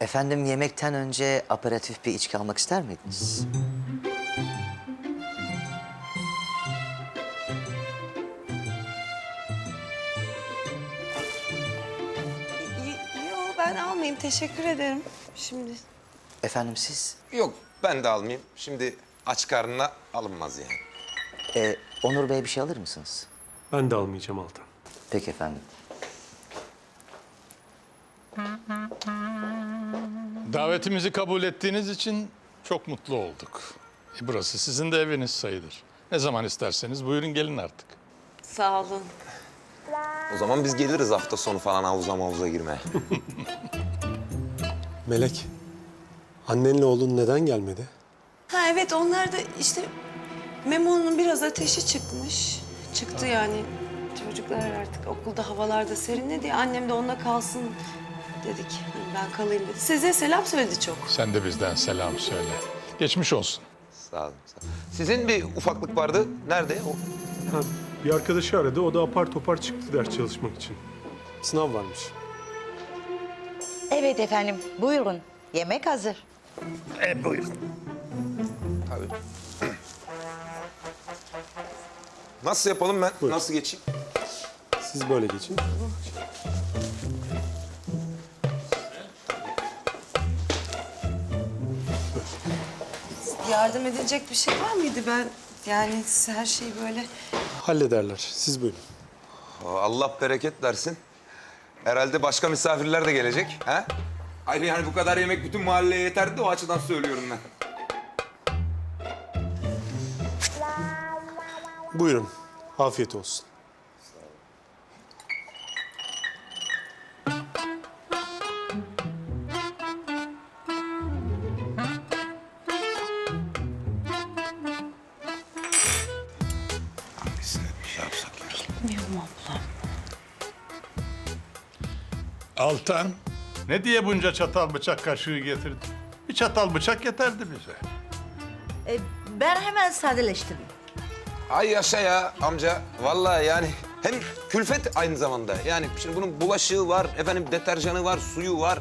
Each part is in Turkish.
Efendim yemekten önce aperatif bir içki almak ister miydiniz? Y- Yo ben almayayım teşekkür ederim. Şimdi Efendim siz? Yok ben de almayayım. Şimdi aç karnına alınmaz yani. Ee, Onur Bey bir şey alır mısınız? Ben de almayacağım Altan. Peki efendim. Davetimizi kabul ettiğiniz için çok mutlu olduk. E, burası sizin de eviniz sayılır. Ne zaman isterseniz buyurun gelin artık. sağ olun. O zaman biz geliriz hafta sonu falan havuza mavuza girmeye. Melek, annenle oğlun neden gelmedi? Ha evet onlar da işte Memo'nun biraz ateşi çıkmış. Çıktı yani. Çocuklar artık okulda havalarda serinledi. Annem de onunla kalsın dedik. Hani ben kalayım dedi. Size selam söyledi çok. Sen de bizden selam söyle. Geçmiş olsun. sağ olun. Sağ olun. Sizin bir ufaklık vardı. Nerede? O... Ha, bir arkadaşı aradı, o da apar topar çıktı ders çalışmak için. Sınav varmış. Evet efendim, buyurun. Yemek hazır. Tabii. Nasıl yapalım ben? Buyur. Nasıl geçeyim? Siz böyle geçin. Yardım edilecek bir şey var mıydı ben? Yani her şey böyle... Hallederler. Siz buyurun. Allah bereket versin. Herhalde başka misafirler de gelecek. He? Hayır yani bu kadar yemek bütün mahalleye yeterdi de o açıdan söylüyorum ben. Buyurun. Afiyet olsun. Şey yapsak ya. Altan, ne diye bunca çatal bıçak kaşığı getirdin? Bir çatal bıçak yeterdi bize. E, ben hemen sadeleştireyim. Ay yaşa ya amca. Vallahi yani hem külfet aynı zamanda. Yani şimdi bunun bulaşığı var, efendim deterjanı var, suyu var.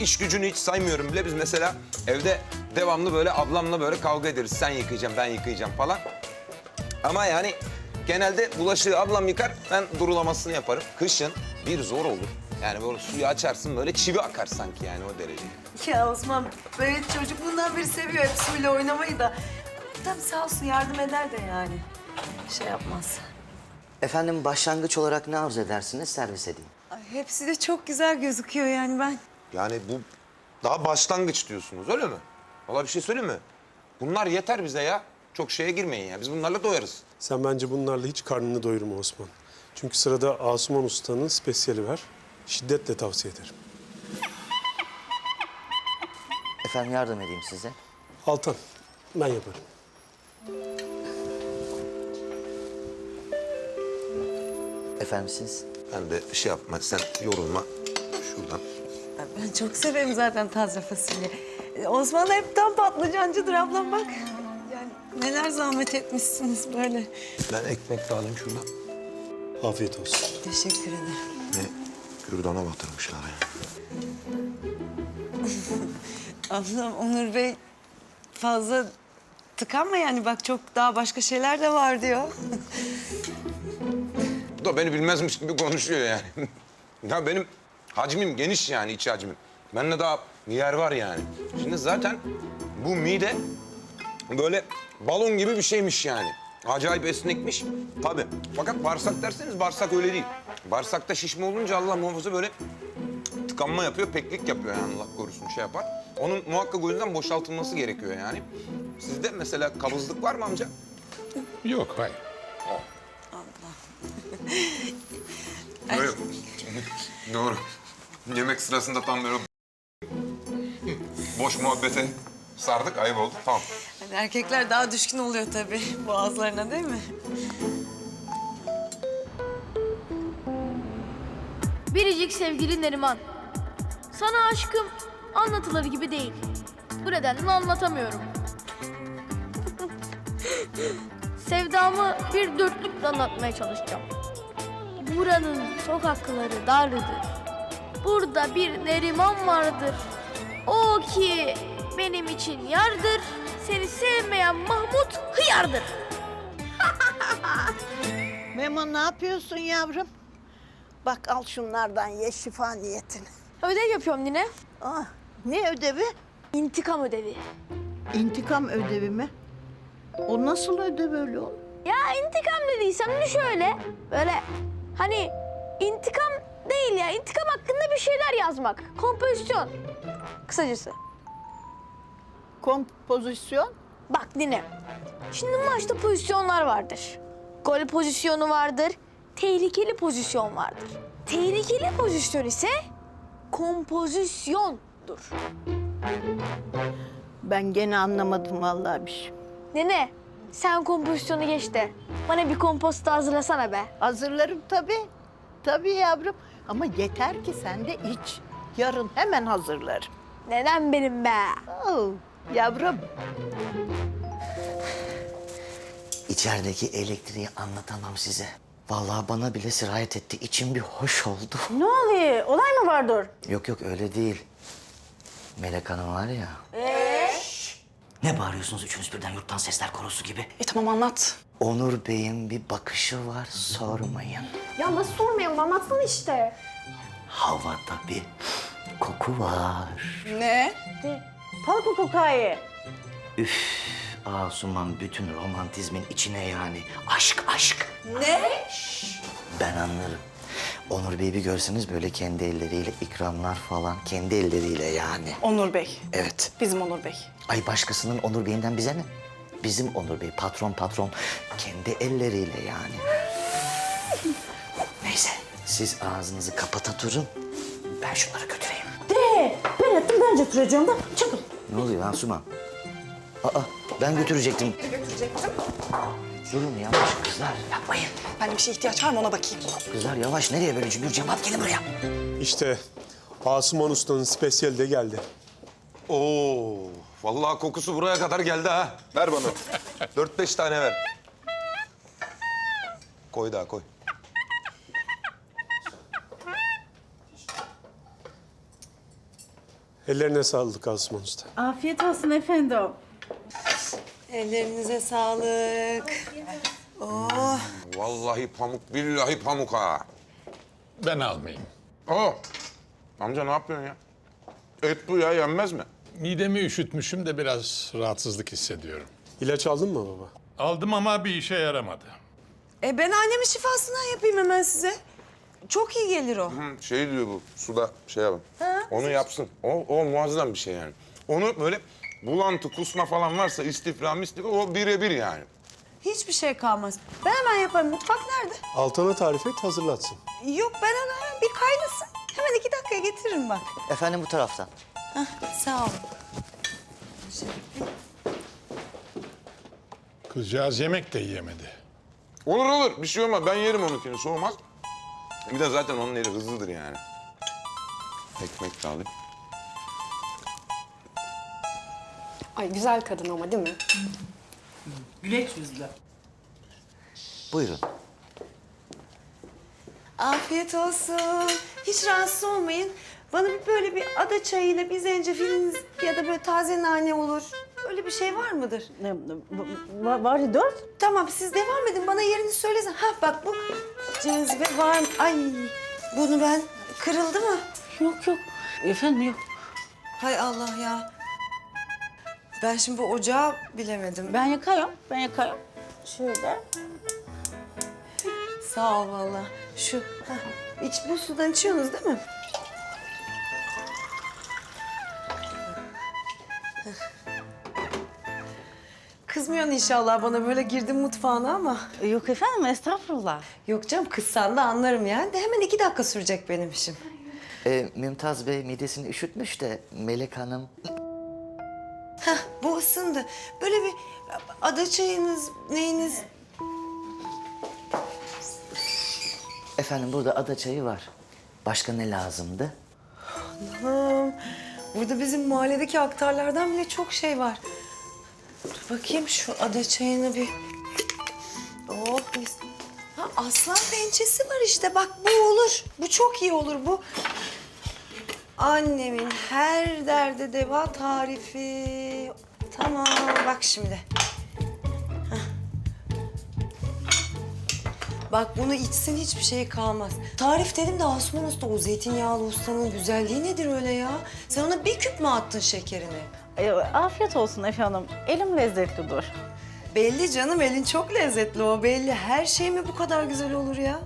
İş gücünü hiç saymıyorum bile. Biz mesela evde devamlı böyle ablamla böyle kavga ederiz. Sen yıkayacaksın, ben yıkayacağım falan. Ama yani genelde bulaşığı ablam yıkar, ben durulamasını yaparım. Kışın bir zor olur. Yani böyle suyu açarsın böyle çivi akar sanki yani o derece. Ya Osman böyle çocukluğundan beri seviyor hep suyla oynamayı da. Tabii sağ olsun yardım eder de yani. Şey yapmaz. Efendim başlangıç olarak ne arzu edersiniz servis edeyim. Ay, hepsi de çok güzel gözüküyor yani ben. Yani bu daha başlangıç diyorsunuz öyle mi? Valla bir şey söyleyeyim mi? Bunlar yeter bize ya. Çok şeye girmeyin ya. Biz bunlarla doyarız. Sen bence bunlarla hiç karnını doyurma Osman. Çünkü sırada Asuman Usta'nın spesiyeli var. Şiddetle tavsiye ederim. Efendim yardım edeyim size. Altan, ben yaparım. Efendim siz? Ben de şey yapma, sen yorulma. Şuradan. Ben çok severim zaten taze fasulye. Ee, Osman hep tam patlıcancıdır ablam bak. Neler zahmet etmişsiniz böyle. Ben ekmek de alayım şuradan. Afiyet olsun. Teşekkür ederim. Ne? Kürdana batırmışlar ya. Ablam Onur Bey fazla tıkanma yani bak çok daha başka şeyler de var diyor. Bu da beni bilmezmiş gibi konuşuyor yani. ya benim hacmim geniş yani iç hacmim. Bende daha yer var yani. Şimdi zaten bu mide böyle balon gibi bir şeymiş yani. Acayip esnekmiş. Tabii. Fakat bağırsak derseniz bağırsak öyle değil. Bağırsakta şişme olunca Allah muhafaza böyle tıkanma yapıyor, peklik yapıyor yani Allah korusun şey yapar. Onun muhakkak o yüzden boşaltılması gerekiyor yani. Sizde mesela kabızlık var mı amca? Yok, hayır. Evet. Doğru. Yemek sırasında tam böyle boş muhabbete sardık, ayıp oldu. Tamam. Hani erkekler daha düşkün oluyor tabii boğazlarına değil mi? Biricik sevgili Neriman. Sana aşkım anlatılır gibi değil. Bu nedenle anlatamıyorum. Sevdamı bir dörtlükle anlatmaya çalışacağım. Buranın sokakları dardır. Burada bir Neriman vardır. O ki benim için yardır. Seni sevmeyen Mahmut hıyardır. Memo ne yapıyorsun yavrum? Bak al şunlardan ye şifa niyetine. Ödev yapıyorum yine. Ah, ne ödevi? İntikam ödevi. İntikam ödevi mi? O nasıl ödev öyle oğlum? Ya intikam dediysem de şöyle. Böyle hani intikam değil ya. intikam hakkında bir şeyler yazmak. Kompozisyon. Kısacası. Kompozisyon? Bak dinle. Şimdi maçta pozisyonlar vardır. Gol pozisyonu vardır. Tehlikeli pozisyon vardır. Tehlikeli pozisyon ise kompozisyondur. Ben gene anlamadım vallahi bir şey. Nene sen kompozisyonu geç de bana bir komposto hazırlasana be. Hazırlarım tabii. Tabii yavrum. Ama yeter ki sen de iç. Yarın hemen hazırlarım. Neden benim be? Oh, yavrum. İçerideki elektriği anlatamam size. Vallahi bana bile sirayet etti. İçim bir hoş oldu. Ne oluyor? Olay mı vardır? Yok yok öyle değil. Melek Hanım var ya. Ne bağırıyorsunuz üçünüz birden yurttan sesler korosu gibi? E tamam anlat. Onur Bey'in bir bakışı var sormayın. Ya nasıl sormayalım anlatsana işte. Havada bir koku var. Palko kokayı. Üf Asuman bütün romantizmin içine yani. Aşk aşk. Ne? Ben anlarım. Onur Bey'i bir görseniz böyle kendi elleriyle ikramlar falan. Kendi elleriyle yani. Onur Bey. Evet. Bizim Onur Bey. Ay başkasının Onur Bey'inden bize ne? Bizim Onur Bey patron patron. Kendi elleriyle yani. Neyse siz ağzınızı kapata durun. Ben şunları götüreyim. Ben ettim ben götüreceğim de. Ne oluyor Asuman? Aa ben götürecektim. Götürecektim. Durun yavaş kızlar yapmayın. Ben bir şeye ihtiyaç var mı ona bakayım. Kızlar yavaş nereye böyle cümbür cemaat gelin buraya. İşte Asuman Usta'nın spesiyeli de geldi. Oo, vallahi kokusu buraya kadar geldi ha. Ver bana. Dört beş tane ver. Koy daha koy. Ellerine sağlık Asuman Usta. Afiyet olsun efendim. Ellerinize sağlık. Vallahi pamuk, billahi pamuk ha. Ben almayayım. Aa, amca ne yapıyorsun ya? Et bu ya, yenmez mi? Midemi üşütmüşüm de biraz rahatsızlık hissediyorum. İlaç aldın mı baba? Aldım ama bir işe yaramadı. E ben annemin şifasından yapayım hemen size. Çok iyi gelir o. Hı, Şey diyor bu, suda şey yapın. Onu yapsın. O, o muazzam bir şey yani. Onu böyle bulantı, kusma falan varsa istifra, mistifra o birebir yani. Hiçbir şey kalmaz. Ben hemen yaparım. Mutfak nerede? Altan'a tarif et hazırlatsın. Yok ben onu bir kaynasın. Hemen iki dakikaya getiririm bak. Efendim bu taraftan. Sağ olun. Kızcağız yemek de yiyemedi. Olur olur, bir şey olmaz. Ben yerim onunkini, soğumaz. Bir de zaten onun eli hızlıdır yani. Ekmek de alayım. Ay güzel kadın ama değil mi? Buyurun. Afiyet olsun. Hiç rahatsız olmayın. Bana bir böyle bir ada çayıyla bir zencefiliniz ya da böyle taze nane olur. Öyle bir şey var mıdır? Var, var dört. Tamam siz devam edin. Bana yerini söylesin. Ha bak bu cezibe var mı? Ay bunu ben kırıldı mı? Yok yok. Efendim yok. Hay Allah ya. Ben şimdi bu ocağı bilemedim. Ben yakayım. Ben yakayım. Şöyle. Sağ ol vallahi. Şu ha, iç bu sudan içiyorsunuz değil mi? Kızmıyorsun inşallah bana böyle girdim mutfağına ama. Yok efendim estağfurullah. Yok canım kızsan da anlarım yani. De hemen iki dakika sürecek benim işim. Ee, Mümtaz Bey midesini üşütmüş de Melek Hanım... Hah bu ısındı. Böyle bir ada çayınız neyiniz? Efendim burada ada çayı var. Başka ne lazımdı? Allah'ım. Burada bizim mahalledeki aktarlardan bile çok şey var. Bakayım şu ada çayını bir... Oh mis. Ha, aslan pençesi var işte. Bak bu olur. Bu çok iyi olur bu. Annemin her nerede deva tarifi? Tamam bak şimdi. Bak bunu içsin hiçbir şey kalmaz. Tarif dedim de Asuman Usta o zeytinyağlı ustanın güzelliği nedir öyle ya? Sen ona bir küp mü attın şekerini? Ee, afiyet olsun efendim. Elim lezzetlidir. Belli canım elin çok lezzetli o belli. Her şey mi bu kadar güzel olur ya?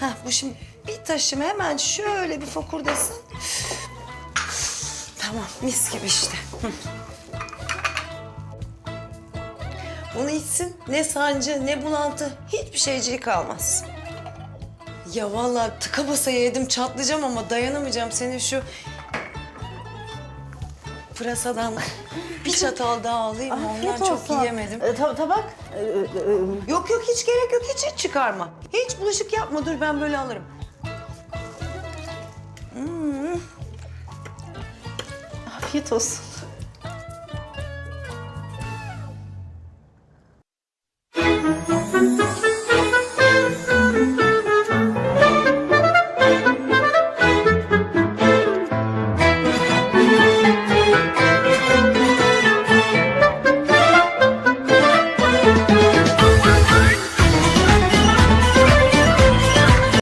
Hah bu şimdi bir taşım hemen şöyle bir fokurdasın. Tamam mis gibi işte. Bunu içsin ne sancı ne bulantı hiçbir şeyciği kalmaz. Ya vallahi tıka basa yedim çatlayacağım ama dayanamayacağım senin şu pırasadan bir çatal daha alayım? Ondan Afiyet çok olsun. yiyemedim. Ee, ta- tabak. Ee, e, e, Yok yok hiç gerek yok hiç hiç çıkarma. Hiç bulaşık yapma dur ben böyle alırım. afiyet olsun.